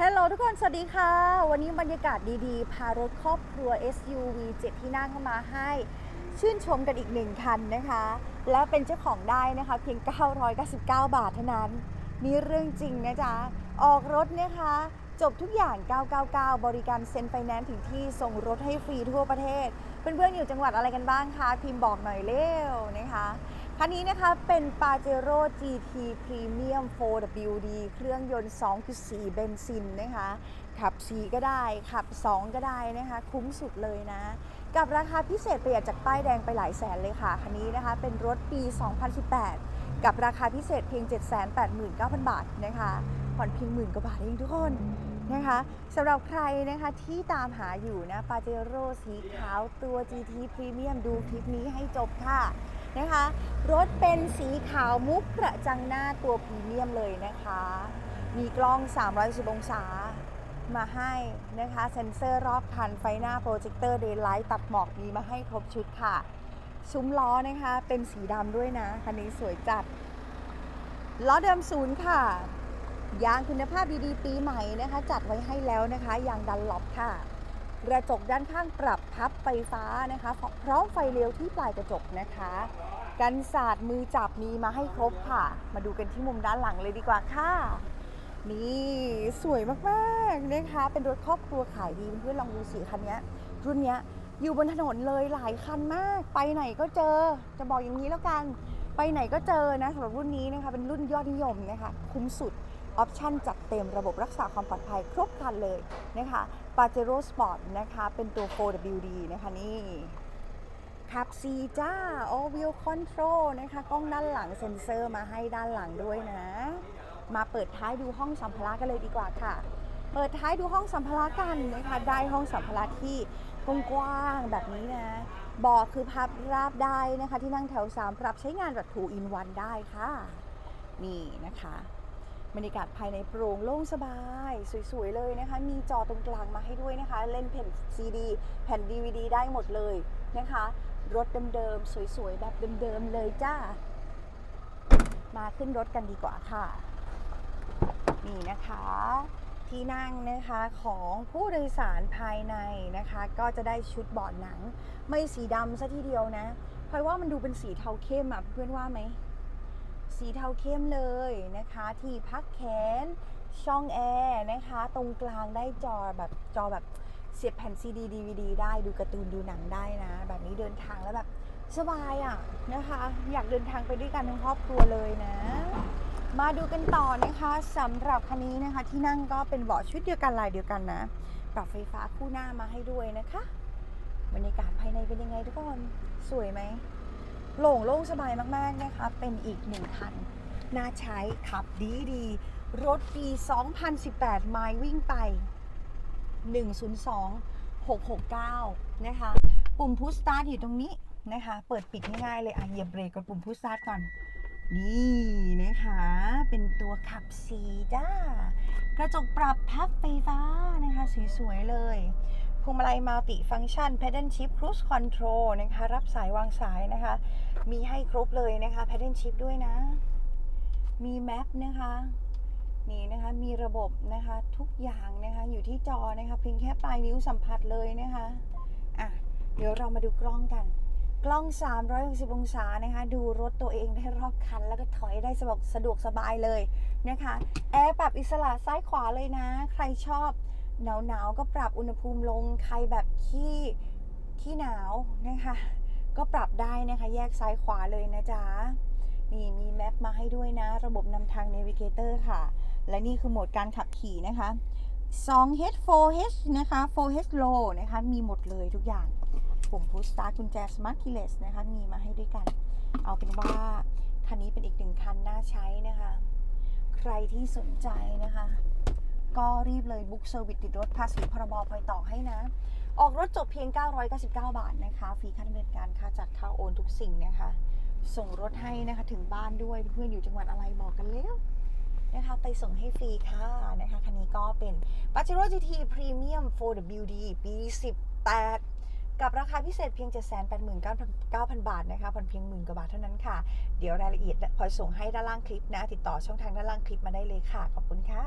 ฮัลโหลทุกคน สวัสดีค่ะ วันนี้บรรยากาศดีๆ พารถครอบครัว SUV 7 ที่นั่งเข้ามาให้ ชื่นชมกันอีกหนึ่งคันนะคะ และเป็นเจ้าของได้นะคะเพียง 999 บาทเท่านั้น นี่เรื่องจริงนะจ๊ะ ออกรถนะคะ จบทุกอย่าง 999 บริการเซ็นไฟแนนซ์ถึงที่ส่งรถให้ฟรีทั่วประเทศ เพื่อนๆอยู่จังหวัดอะไรกันบ้างคะ พิมพ์บอกหน่อยเร็วนะคะ คันนี้นะคะเป็น Pajero GT Premium 4WD เครื่องยนต์ 2.4 เบนซินนะคะ ขับ 4 ก็ได้ ขับ 2 ก็ได้นะคะ คุ้มสุดเลยนะ กับราคาพิเศษประหยัดจากป้ายแดงไปหลายแสนเลยค่ะ คันนี้นะคะเป็นรถปี 2018 กับราคาพิเศษเพียง 789,000 บาทนะคะผ่อนเพียงหมื่นกว่าบาทเองทุกคนนะคะสำหรับใครนะคะที่ตามหาอยู่นะ Pajero สีขาวตัว GT Premium ดูคลิปนี้ให้จบค่ะ นะคะ รถเป็นสีขาวมุกกระจังหน้าตัวพรีเมียมเลยนะคะ มีกล้อง310องศามาให้นะคะ เซ็นเซอร์รอบคันไฟหน้าโปรเจคเตอร์เดย์ไลท์ตัดหมอกมีมาให้ครบชุดค่ะ ซุ้มล้อนะคะ เป็นสีดำด้วยนะ คันนี้สวยจัด ล้อเดิมศูนย์ค่ะ ยางคุณภาพดีๆ ปีใหม่นะคะ จัดไว้ให้แล้วนะคะ ยางดันล็อบค่ะ กระจกด้านข้างปรับพับไฟฟ้านะคะ พร้อมไฟเลี้ยวที่ปลายกระจกนะคะ กันศาสตร์มือจับมีมาให้ครบค่ะ มาดูกันที่มุมด้านหลังเลยดีกว่าค่ะ นี่สวยมากๆนะคะ เป็นรถครอบครัวขายดีเพื่อนๆลองดูสีคันนี้รุ่นนี้อยู่บนถนนเลยหลายคันมาก ไปไหนก็เจอจะบอกอย่างนี้แล้วกัน ไปไหนก็เจอนะสำหรับรุ่นนี้นะคะเป็นรุ่นยอดนิยมนะคะคุ้มสุดออปชั่นจัดเต็มระบบรักษาความปลอดภัยครบครันเลยนะคะ Pajero Sport นะคะ เป็นตัว 4WD นะคะนี่ ขับ C จ้า All Wheel Control นะคะ กล้องด้านหลังเซ็นเซอร์มาให้ด้านหลังด้วยนะ มาเปิดท้ายดูห้องสัมภาระกันเลยดีกว่าค่ะ เปิดท้ายดูห้องสัมภาระกันนะคะ ได้ห้องสัมภาระที่กว้างๆแบบนี้นะเบาะคือพับราบได้นะคะ ที่นั่งแถว3ปรับใช้งานแบบ2 in 1ได้ค่ะ นี่นะคะบรรยากาศภายในโปร่งโล่งสบาย สวยๆเลยนะคะ มีจอตรงกลางมาให้ด้วยนะคะ เล่นแผ่นซีดีแผ่น DVD ได้หมดเลยนะคะ รถเดิมๆ สวยๆ แบบเดิมๆ เลยจ้า มาขึ้นรถกันดีกว่าค่ะ นี่นะคะ ที่นั่งนะคะของผู้โดยสารภายในนะคะ ก็จะได้ชุดเบาะหนัง ไม่สีดำซะทีเดียวนะ เพราะว่ามันดูเป็นสีเทาเข้มอะเพื่อนว่าไหม สีเทาเข้มเลยนะคะ ที่พักแขนช่องแอร์นะคะ ตรงกลางได้จอแบบจอแบบ เสียบแผ่นซีดีดีวดีได้ดูการ์ตูนดูหนังได้นะ แบบนี้เดินทางแล้วแบบสบายอะนะคะ อยากเดินทางไปด้วยกันทั้งครอบครัวเลยนะ มาดูกันต่อนะคะสำหรับคันนี้นะคะ ที่นั่งก็เป็นเบาะชุดเดียวกันลายเดียวกันนะ ปรับไฟฟ้าคู่หน้ามาให้ด้วยนะคะบรรยากาศภายในเป็นยังไงทุกคนสวยไหมโปร่งโล่งสบายมากๆนะคะ เป็นอีกหนึ่งคันน่าใช้ขับดีดีรถปี 2018 ไมล์วิ่งไป 102 669 นะคะ ปุ่มพุชสตาร์ทอยู่ตรงนี้นะคะ เปิดปิดง่ายๆเลยอะเหยียบเบรกกดปุ่มพุชสตาร์ทก่อน นี่นะคะ เป็นตัวขับสีจ้ากระจกปรับพับไฟฟ้านะคะสวยๆเลยพวงมาลัยมัลติฟังชัน Pedal Shift Cruise Control นะคะ รับสายวางสายนะคะ มีให้ครบเลยนะคะ Pedal Shift ด้วยนะ มีแมปนะคะ นี่นะคะมีระบบนะคะทุกอย่างนะคะอยู่ที่จอนะคะเพียงแค่ปลายนิ้วสัมผัสเลยนะคะอะเดี๋ยวเรามาดูกล้องกัน กล้อง 360 องศานะคะ ดูรถตัวเองได้รอบคัน แล้วก็ถอยได้สะดวกสะดวกสบายเลยนะคะแอร์ปรับอิสระซ้ายขวาเลยนะ ใครชอบหนาวหนาวๆก็ปรับอุณหภูมิลงใครแบบขี้ขี้หนาวนะคะ ก็ปรับได้นะคะแยกซ้ายขวาเลยนะจ๊ะนี่มีแมปมาให้ด้วยนะ ระบบนำทาง Navigator ค่ะ และนี่คือโหมดการขับขี่นะคะ 2H 4H นะคะ 4H Low นะคะ มีหมดเลยทุกอย่างปุ่ม Push Start กุญแจ Smart Keyless นะคะ มีมาให้ด้วยกัน เอาเป็นว่า คันนี้เป็นอีกหนึ่งคันน่าใช้นะคะ ใครที่สนใจนะคะ ก็รีบเลยบุ๊กเซอร์วิสติดรถภาษีพรบพลอยต่อให้นะ ออกรถจบเพียง 999 บาทนะคะ ฟรีค่าดำเนินการค่าจัดค่าโอนทุกสิ่งนะคะ ส่งรถให้นะคะถึงบ้านด้วยเพื่อนๆอยู่จังหวัดอะไรบอกกันแล้ว นะคะไปส่งให้ฟรีค่ะนะคะคันนี้ก็เป็น Pajero GT Premium 4WD ปี 18 กับราคาพิเศษเพียง 789,000 บาทนะคะผ่อนเพียงหมื่นกว่าบาทเท่านั้นค่ะ เดี๋ยวรายละเอียดพลอยส่งให้ด้านล่างคลิปนะ ติดต่อช่องทางด้านล่างคลิปมาได้เลยค่ะ ขอบคุณค่ะ